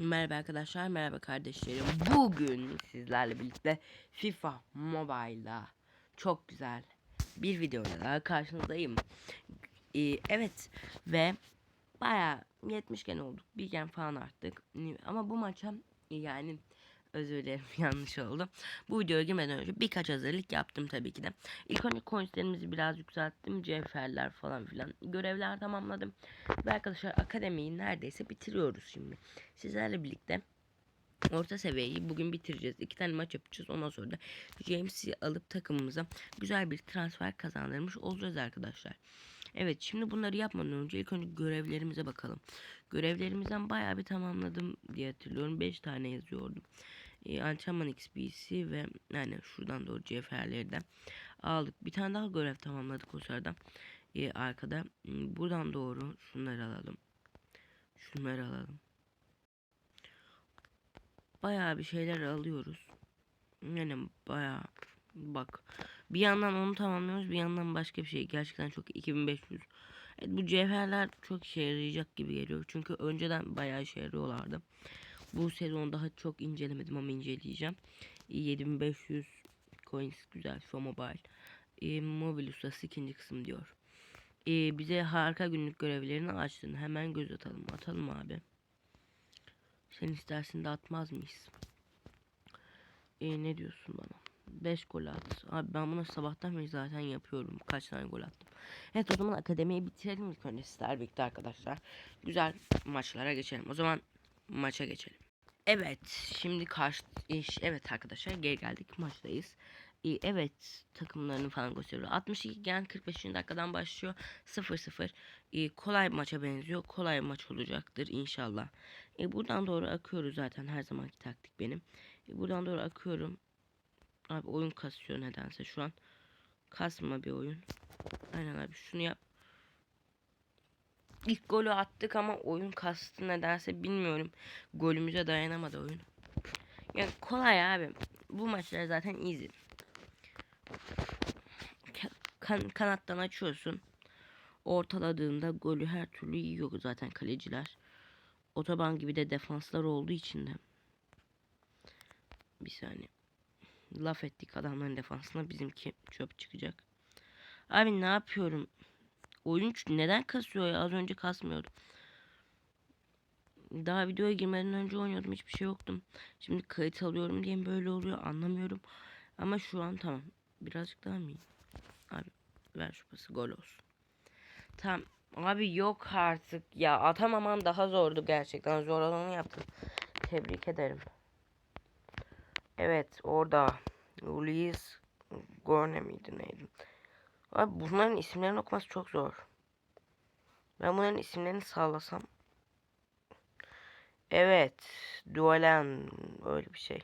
Merhaba arkadaşlar, merhaba kardeşlerim. Bugün sizlerle birlikte FIFA Mobile'da çok güzel bir videoyla daha karşınızdayım. Ee, evet ve baya 70 gen olduk. Bir gen falan arttık. Ama bu maça yani özür dilerim yanlış oldu. Bu videoya girmeden önce birkaç hazırlık yaptım tabii ki de. İlk önce coinslerimizi biraz yükselttim. Cevherler falan filan. Görevler tamamladım. Ve arkadaşlar akademiyi neredeyse bitiriyoruz şimdi. Sizlerle birlikte orta seviyeyi bugün bitireceğiz. İki tane maç yapacağız. Ondan sonra da James'i alıp takımımıza güzel bir transfer kazandırmış olacağız arkadaşlar. Evet şimdi bunları yapmadan önce ilk önce görevlerimize bakalım. Görevlerimizden bayağı bir tamamladım diye hatırlıyorum. 5 tane yazıyordu. E, antrenman XP'si ve yani şuradan doğru cevherleri de aldık. Bir tane daha görev tamamladık o sırada. E, arkada buradan doğru şunları alalım. Şunları alalım. Bayağı bir şeyler alıyoruz. Yani bayağı bak bir yandan onu tamamlıyoruz bir yandan başka bir şey gerçekten çok 2500 evet, bu cevherler çok işe yarayacak gibi geliyor çünkü önceden bayağı işe yarıyorlardı bu sezon daha çok incelemedim ama inceleyeceğim 7500 coins güzel FIFA Mobile e, mobil ustası ikinci kısım diyor e, bize harika günlük görevlerini açtın hemen göz atalım atalım abi sen istersin de atmaz mıyız e, ne diyorsun bana 5 gol at. Abi ben bunu sabahtan beri zaten yapıyorum. Kaç tane gol attım. Evet o zaman akademiyi bitirelim ilk önce sizler birlikte arkadaşlar. Güzel maçlara geçelim. O zaman maça geçelim. Evet şimdi karşı iş evet arkadaşlar geri geldik maçtayız. Ee, evet takımlarını falan gösteriyor. 62 gen 45. dakikadan başlıyor. 0-0. Ee, kolay maça benziyor. Kolay maç olacaktır inşallah. Ee, buradan doğru akıyoruz zaten her zamanki taktik benim. Ee, buradan doğru akıyorum. Abi oyun kasıyor nedense şu an. Kasma bir oyun. Aynen abi şunu yap. İlk golü attık ama oyun kastı nedense bilmiyorum. Golümüze dayanamadı oyun. Yani kolay abi. Bu maçlar zaten easy. Kan kanattan açıyorsun. Ortaladığında golü her türlü yiyor zaten kaleciler. Otoban gibi de defanslar olduğu için de. Bir saniye laf ettik adamların defansına bizimki çöp çıkacak. Abi ne yapıyorum? Oyun neden kasıyor ya? Az önce kasmıyordu. Daha videoya girmeden önce oynuyordum. Hiçbir şey yoktum. Şimdi kayıt alıyorum diye böyle oluyor anlamıyorum. Ama şu an tamam. Birazcık daha mı iyi? Abi ver şu pası gol olsun. Tamam. Abi yok artık ya. Atamaman daha zordu gerçekten. Zor olanı yaptım. Tebrik ederim. Evet orada Louis Gorne miydi neydi? Abi bunların isimlerini okuması çok zor. Ben bunların isimlerini sağlasam. Evet. Duelen öyle bir şey.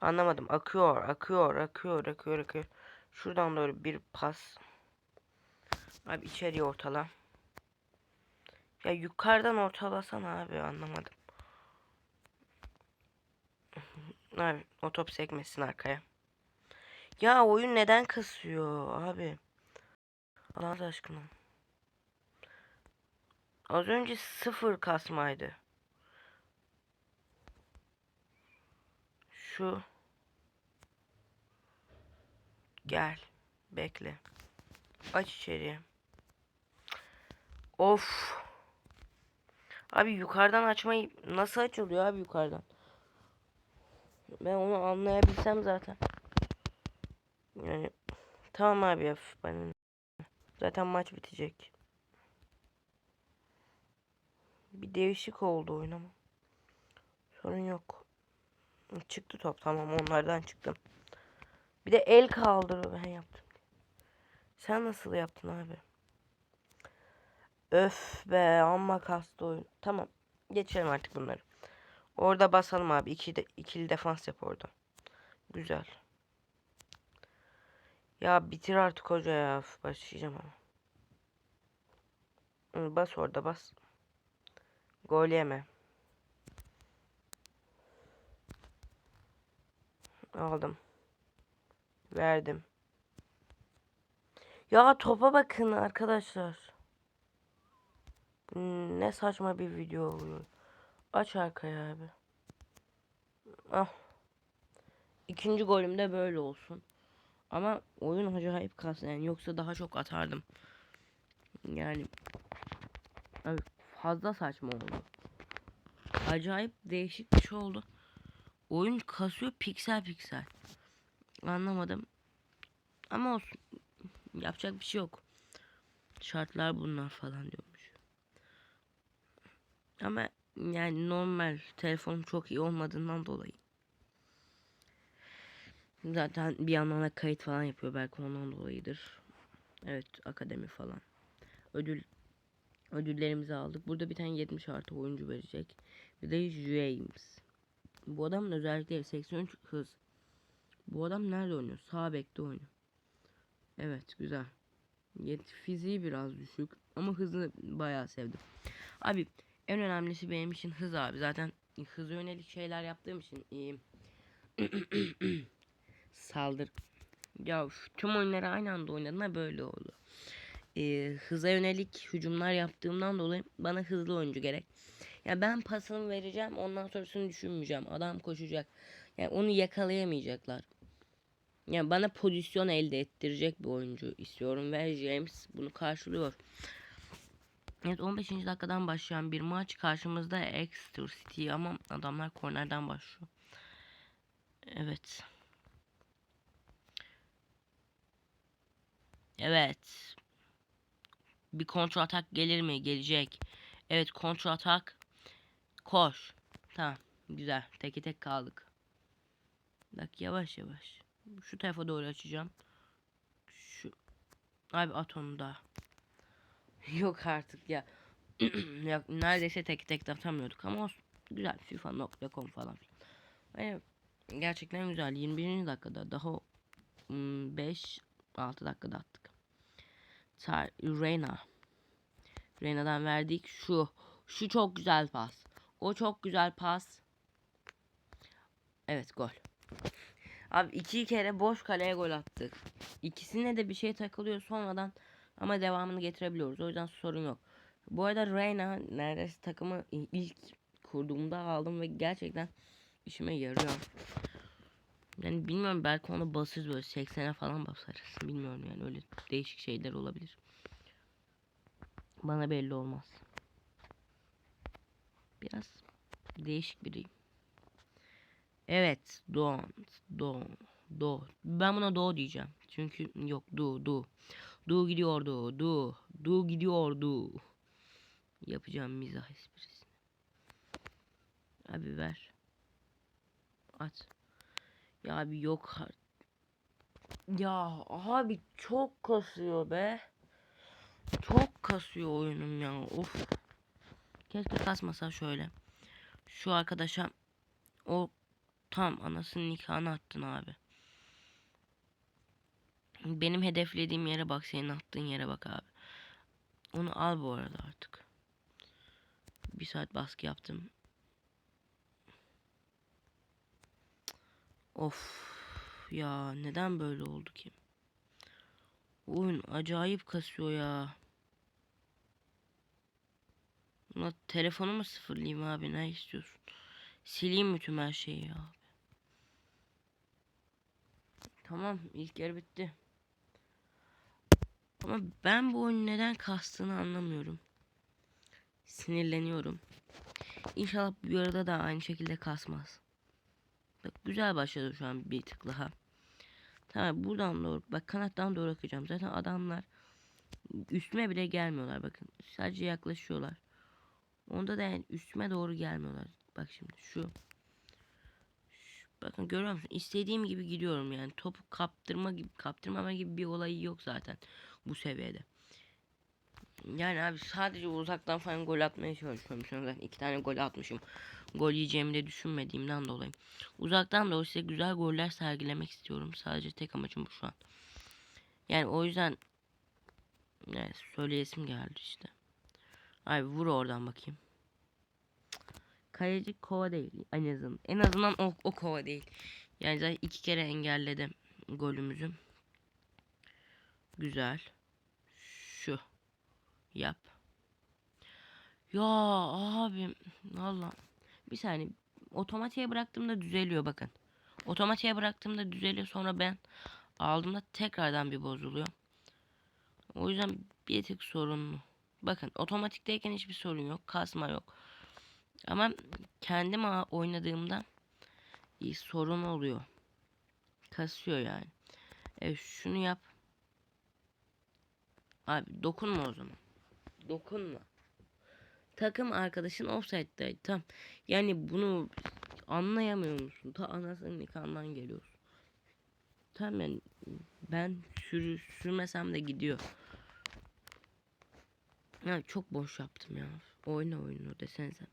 Anlamadım. Akıyor, akıyor, akıyor, akıyor, akıyor. Şuradan doğru bir pas. Abi içeriye ortala. Ya yukarıdan ortalasan abi anlamadım. Abi o top sekmesin arkaya. Ya oyun neden kasıyor abi? Allah aşkına. Az önce sıfır kasmaydı. Şu. Gel. Bekle. Aç içeriye. Of. Abi yukarıdan açmayı nasıl açılıyor abi yukarıdan? Ben onu anlayabilsem zaten. Yani tamam abi ya benim. Zaten maç bitecek. Bir değişik oldu oynama. Sorun yok. Çıktı top tamam onlardan çıktım. Bir de el kaldırı ben yaptım. Sen nasıl yaptın abi? Öf be amma kastı oyun. Tamam. Geçelim artık bunları. Orada basalım abi. İki de, ikili defans yap orada. Güzel. Ya bitir artık hoca ya. Başlayacağım ama. Bas orada bas. Gol yeme. Aldım. Verdim. Ya topa bakın arkadaşlar. Ne saçma bir video oluyor. Aç arkaya abi. Ah. İkinci golüm de böyle olsun. Ama oyun acayip kas yani yoksa daha çok atardım. Yani abi fazla saçma oldu. Acayip değişik bir şey oldu. Oyun kasıyor piksel piksel. Anlamadım. Ama olsun. Yapacak bir şey yok. Şartlar bunlar falan diyormuş. Ama yani normal telefonum çok iyi olmadığından dolayı. Zaten bir yandan da kayıt falan yapıyor belki ondan dolayıdır. Evet akademi falan. Ödül ödüllerimizi aldık. Burada bir tane 70 artı oyuncu verecek. Bir de James. Bu adamın özellikleri 83 hız. Bu adam nerede oynuyor? Sağ bekte oynuyor. Evet güzel. Yet fiziği biraz düşük ama hızını bayağı sevdim. Abi en önemlisi benim için hız abi. Zaten hıza yönelik şeyler yaptığım için iyiyim. Saldır. Ya tüm oyunları aynı anda oynadığımda böyle oldu. Ee, hıza yönelik hücumlar yaptığımdan dolayı bana hızlı oyuncu gerek. Ya ben pasını vereceğim ondan sonrasını düşünmeyeceğim. Adam koşacak. Yani onu yakalayamayacaklar. Yani bana pozisyon elde ettirecek bir oyuncu istiyorum ve James bunu karşılıyor. Evet 15. dakikadan başlayan bir maç karşımızda Exeter City ama adamlar kornerden başlıyor. Evet. Evet. Bir kontrol atak gelir mi? Gelecek. Evet kontrol atak. Koş. Tamam. Güzel. Teke tek kaldık. Bak yavaş yavaş. Şu tarafa doğru açacağım. Şu. Abi at onu da. Yok artık ya. neredeyse tek tek de atamıyorduk ama olsun. Güzel FIFA.com falan. Yani gerçekten güzel. 21. dakikada daha 5 6 dakikada attık. Tar Reyna. Reyna'dan verdik. Şu. Şu çok güzel pas. O çok güzel pas. Evet gol. Abi iki kere boş kaleye gol attık. İkisine de bir şey takılıyor sonradan ama devamını getirebiliyoruz. O yüzden sorun yok. Bu arada Reyna neredeyse takımı ilk kurduğumda aldım ve gerçekten işime yarıyor. Yani bilmiyorum belki onu basırız böyle 80'e falan basarız. Bilmiyorum yani öyle değişik şeyler olabilir. Bana belli olmaz. Biraz değişik biriyim. Evet. Don't. Don't. Do. Ben buna do diyeceğim. Çünkü yok do do. Do gidiyordu. Do. Do gidiyordu. Yapacağım mizah esprisini. Abi ver. At. Ya abi yok. Ya abi çok kasıyor be. Çok kasıyor oyunum ya. Of. Keşke kasmasa şöyle. Şu arkadaşa o tam anasının nikahını attın abi. Benim hedeflediğim yere bak senin attığın yere bak abi. Onu al bu arada artık. Bir saat baskı yaptım. Of ya neden böyle oldu ki? Oyun acayip kasıyor ya. Ulan telefonumu sıfırlayayım abi ne istiyorsun? Sileyim tüm her şeyi abi? Tamam ilk yer bitti. Ama ben bu oyun neden kastığını anlamıyorum. Sinirleniyorum. İnşallah bu arada da aynı şekilde kasmaz. Bak güzel başladı şu an bir tık daha. Tamam buradan doğru bak kanattan doğru akacağım. Zaten adamlar üstüme bile gelmiyorlar bakın. Sadece yaklaşıyorlar. Onda da yani üstüme doğru gelmiyorlar. Bak şimdi şu. şu bakın görüyor musun? İstediğim gibi gidiyorum yani. Topu kaptırma gibi kaptırmama gibi bir olayı yok zaten bu seviyede. Yani abi sadece uzaktan falan gol atmaya çalışıyorum. Şu an iki tane gol atmışım. Gol yiyeceğimi de düşünmediğimden dolayı. Uzaktan da size güzel goller sergilemek istiyorum. Sadece tek amacım bu şu an. Yani o yüzden yani söyleyesim geldi işte. Ay vur oradan bakayım. Kaleci kova değil en azından. En azından o, o kova değil. Yani zaten iki kere engelledim golümüzü. Güzel. Şu. Yap. Ya abim valla bir saniye otomatiğe bıraktığımda düzeliyor bakın. Otomatiğe bıraktığımda düzeliyor sonra ben aldığımda tekrardan bir bozuluyor. O yüzden bir tık sorunlu. Bakın otomatikteyken hiçbir sorun yok. Kasma yok. Ama kendim oynadığımda bir sorun oluyor. Kasıyor yani. Evet şunu yap. Abi dokunma o zaman. Dokunma. Takım arkadaşın offside'daydı. Tam. Yani bunu anlayamıyor musun? Ta anasının nikahından geliyorsun. Tamam yani ben sürü, sürmesem de gidiyor. Ya çok boş yaptım ya. Oyna oyunu desenize.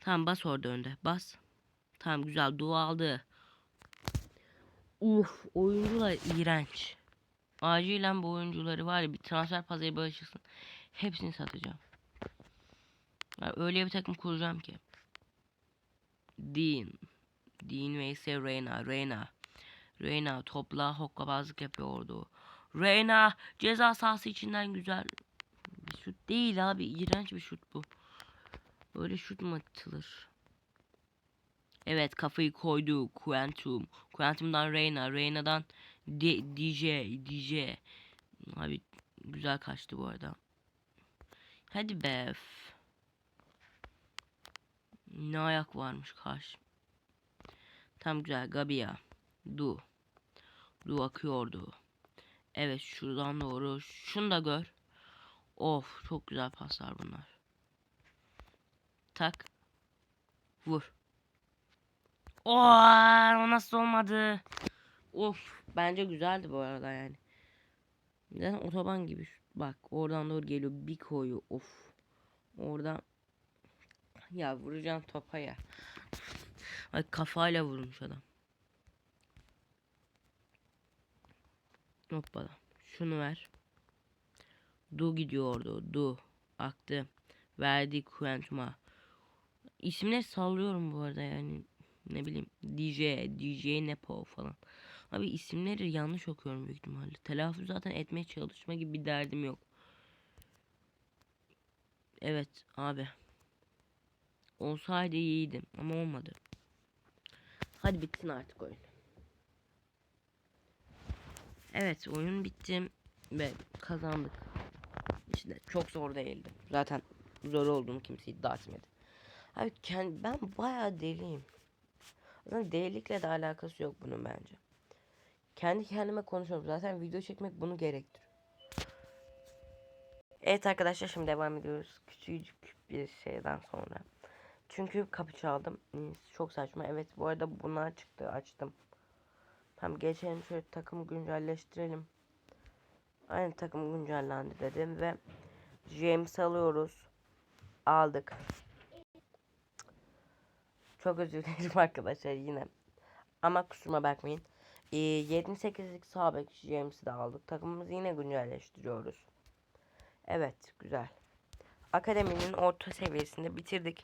Tamam bas orada önde. Bas. Tamam güzel dua aldı. Uf oyuncular iğrenç. Acilen bu oyuncuları var ya bir transfer pazarı başlasın. Hepsini satacağım. Ya öyle bir takım kuracağım ki. Dean. Dean ve ise Reyna. Reyna. Reyna topla hokkabazlık yapıyordu. Reyna ceza sahası içinden güzel. Bir şut değil abi. iğrenç bir şut bu. Böyle şut mu atılır? Evet kafayı koydu. Quantum. Quantum'dan Reyna. Reyna'dan D- DJ. DJ. Abi güzel kaçtı bu arada. Hadi be. Ne ayak varmış karşı. Tam güzel. Gabia. Du. Du akıyordu. Evet şuradan doğru. Şunu da gör. Of çok güzel paslar bunlar. Tak. Vur. Oo, o nasıl olmadı? Of bence güzeldi bu arada yani. Zaten otoban gibi. Bak oradan doğru geliyor bir koyu. Of. Oradan ya vuracağım topa ya. Ay kafayla vurmuş adam. Hoppala. Şunu ver. Du gidiyordu. Du. Aktı. Verdi Quantum'a. İsimleri sallıyorum bu arada yani. Ne bileyim. DJ, DJ Nepo falan. Abi isimleri yanlış okuyorum büyük ihtimalle. Telaffuz zaten etmeye çalışma gibi bir derdim yok. Evet abi. Olsaydı iyiydim ama olmadı. Hadi bitsin artık oyun. Evet oyun bitti ve kazandık. İşte çok zor değildi. Zaten zor olduğunu kimse iddia etmedi. Abi kend, ben bayağı deliyim. Zaten delilikle de alakası yok bunun bence. Kendi kendime konuşuyorum. Zaten video çekmek bunu gerektiriyor. Evet arkadaşlar şimdi devam ediyoruz. Küçücük bir şeyden sonra. Çünkü kapı çaldım. Hmm, Çok saçma. Evet bu arada bunlar çıktı. Açtım. Tam geçelim şöyle takımı güncelleştirelim. Aynı takım güncellendi dedim ve James alıyoruz. Aldık. Çok özür dilerim arkadaşlar yine. Ama kusuruma bakmayın. Ee, 78'lik sağ James'i de aldık. Takımımızı yine güncelleştiriyoruz. Evet güzel. Akademinin orta seviyesinde bitirdik.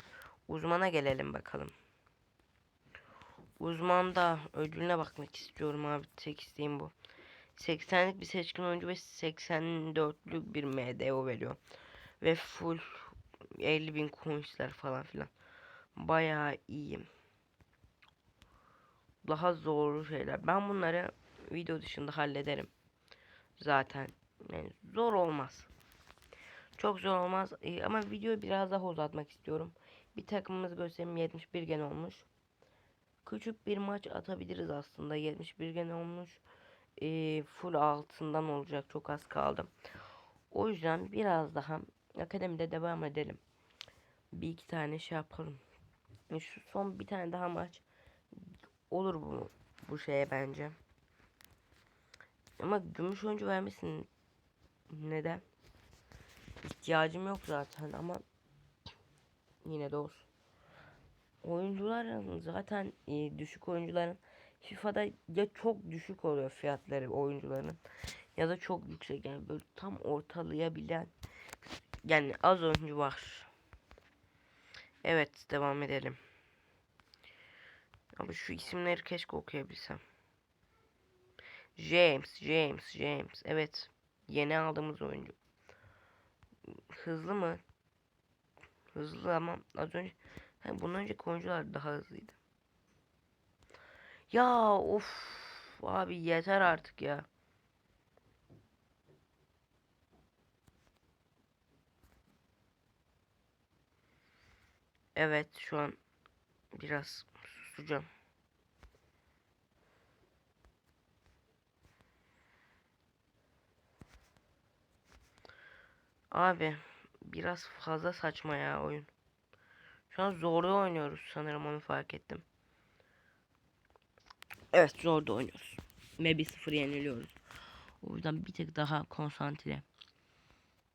Uzmana gelelim bakalım. Uzmanda ödülüne bakmak istiyorum abi. Tek isteğim bu. 80'lik bir seçkin oyuncu ve 84'lük bir MDO veriyor. Ve full 50 bin coinsler falan filan. Bayağı iyiyim. Daha zorlu şeyler. Ben bunları video dışında hallederim. Zaten yani zor olmaz. Çok zor olmaz Ee, ama videoyu biraz daha uzatmak istiyorum. Bir takımımız göstereyim 71 gen olmuş. Küçük bir maç atabiliriz aslında. 71 gen olmuş. Ee, full altından olacak. Çok az kaldı. O yüzden biraz daha akademide devam edelim. Bir iki tane şey yapalım. E, Şu son bir tane daha maç olur bu bu şeye bence. Ama gümüş oyuncu vermesin. Neden? İhtiyacım yok zaten ama yine de olsun. Oyuncuların zaten e, düşük oyuncuların FIFA'da ya çok düşük oluyor fiyatları oyuncuların ya da çok yüksek yani böyle tam ortalayabilen yani az oyuncu var. Evet devam edelim. Abi şu isimleri keşke okuyabilsem. James, James, James. Evet. Yeni aldığımız oyuncu. Hızlı mı? Hızlı ama az önce He, bundan önceki oyuncular daha hızlıydı. Ya of abi yeter artık ya. Evet şu an biraz susacağım. Abi biraz fazla saçma ya oyun. Şu an zorda oynuyoruz sanırım onu fark ettim. Evet zorda oynuyoruz. Ve bir sıfır yeniliyoruz. O yüzden bir tek daha konsantre.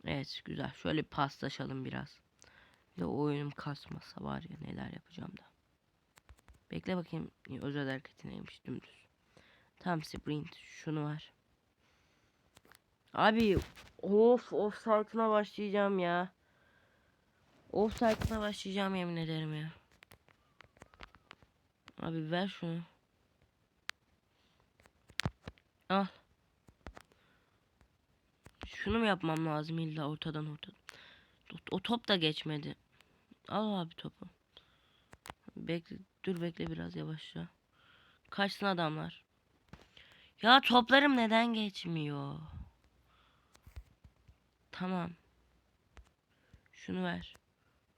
Evet güzel. Şöyle paslaşalım biraz. Bir de oyunum kasmasa var ya neler yapacağım da. Bekle bakayım özel hareketi neymiş dümdüz. Tam sprint şunu var. Abi of of site'ına başlayacağım ya. Of site'ına başlayacağım yemin ederim ya. Abi ver şunu. Al. Şunu mu yapmam lazım illa ortadan ortadan. O top da geçmedi. Al abi topu. Bekle, dur bekle biraz yavaşça. Kaçsın adamlar. Ya toplarım neden geçmiyor? Tamam. Şunu ver.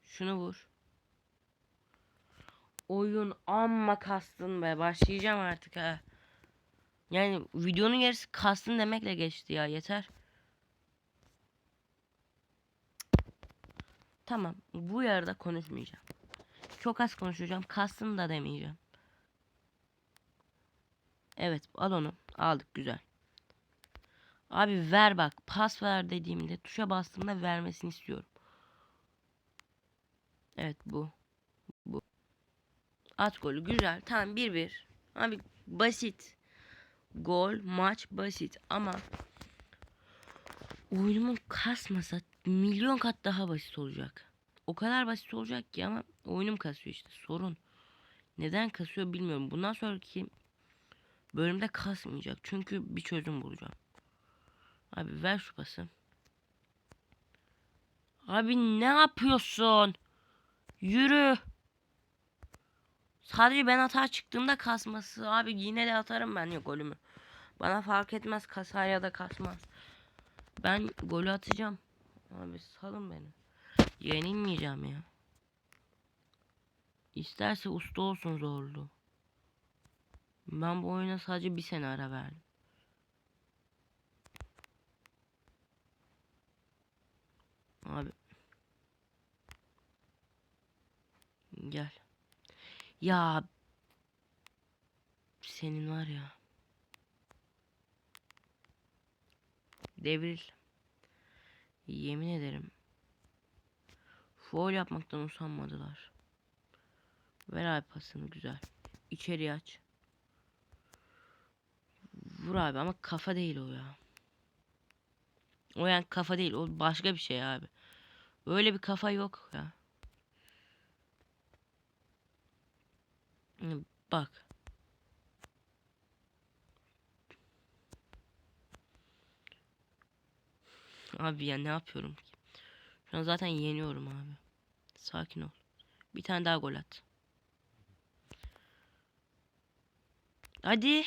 Şunu vur. Oyun amma kastın be. Başlayacağım artık ha. Yani videonun yarısı kastın demekle geçti ya yeter. Tamam. Bu yarıda konuşmayacağım. Çok az konuşacağım. Kastın da demeyeceğim. Evet al onu. Aldık güzel. Abi ver bak. Pas ver dediğimde tuşa bastığımda vermesini istiyorum. Evet bu. Bu. At golü güzel. Tamam 1-1. Abi basit. Gol maç basit ama oyunumun kasmasa milyon kat daha basit olacak. O kadar basit olacak ki ama oyunum kasıyor işte sorun. Neden kasıyor bilmiyorum. Bundan sonraki bölümde kasmayacak. Çünkü bir çözüm bulacağım. Abi ver şu pası. Abi ne yapıyorsun? Yürü. Sadece ben hata çıktığımda kasması. Abi yine de atarım ben ya golümü. Bana fark etmez kasar ya da kasmaz. Ben golü atacağım. Abi salın beni. Yenilmeyeceğim ya. İsterse usta olsun zorlu. Ben bu oyuna sadece bir sene ara verdim. Abi. Gel. Ya senin var ya. Devril. Yemin ederim. Foul yapmaktan usanmadılar. Ver abi pasını güzel. İçeri aç. Vur abi ama kafa değil o ya. O yani kafa değil o başka bir şey abi. Öyle bir kafa yok ya. Bak. Abi ya ne yapıyorum ki? Şu an zaten yeniyorum abi. Sakin ol. Bir tane daha gol at. Hadi.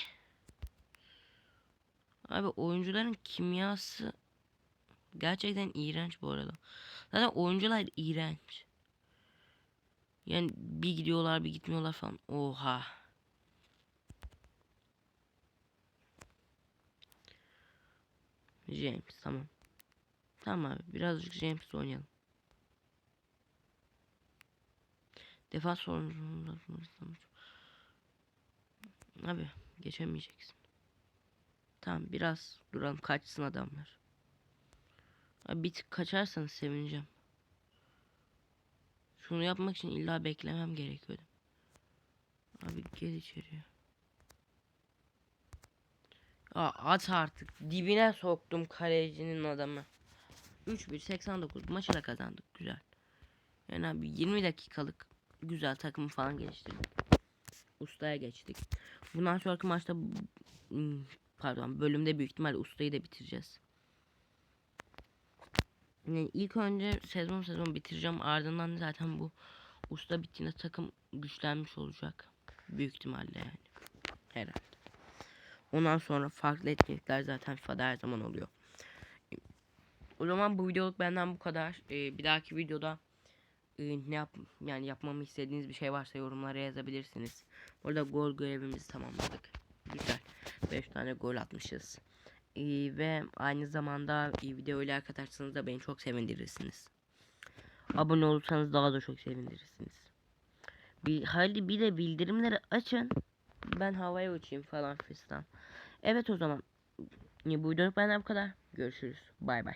Abi oyuncuların kimyası gerçekten iğrenç bu arada. Zaten oyuncular iğrenç. Yani bir gidiyorlar bir gitmiyorlar falan. Oha. James tamam. Tamam abi birazcık James oynayalım. Defans sorununda Abi geçemeyeceksin. Tamam biraz duralım kaçsın adamlar. Abi bir tık kaçarsanız sevineceğim. Şunu yapmak için illa beklemem gerekiyordu. Abi gel içeriye. Aa, at artık. Dibine soktum kalecinin adamı. 3-1 89 maçı da kazandık. Güzel. Yani abi 20 dakikalık güzel takım falan geliştirdik. Ustaya geçtik. Bundan sonraki maçta hmm, pardon bölümde büyük ihtimal ustayı da bitireceğiz. Yani ilk önce sezon sezon bitireceğim ardından zaten bu Usta bittiğinde takım güçlenmiş olacak. Büyük ihtimalle yani. Herhalde. Ondan sonra farklı etkinlikler zaten FIFA'da her zaman oluyor. O zaman bu videoluk benden bu kadar. Ee, bir dahaki videoda e, ne yap yani yapmamı istediğiniz bir şey varsa yorumlara yazabilirsiniz. Orada gol görevimizi tamamladık. Güzel. 5 tane gol atmışız. Ve aynı zamanda e, videoyu like atarsanız da beni çok sevindirirsiniz. Abone olursanız daha da çok sevindirirsiniz. Bir, hadi bir de bildirimleri açın. Ben havaya uçayım falan fistan. Evet o zaman. Bu videoluk benden bu kadar. Görüşürüz. Bay bay.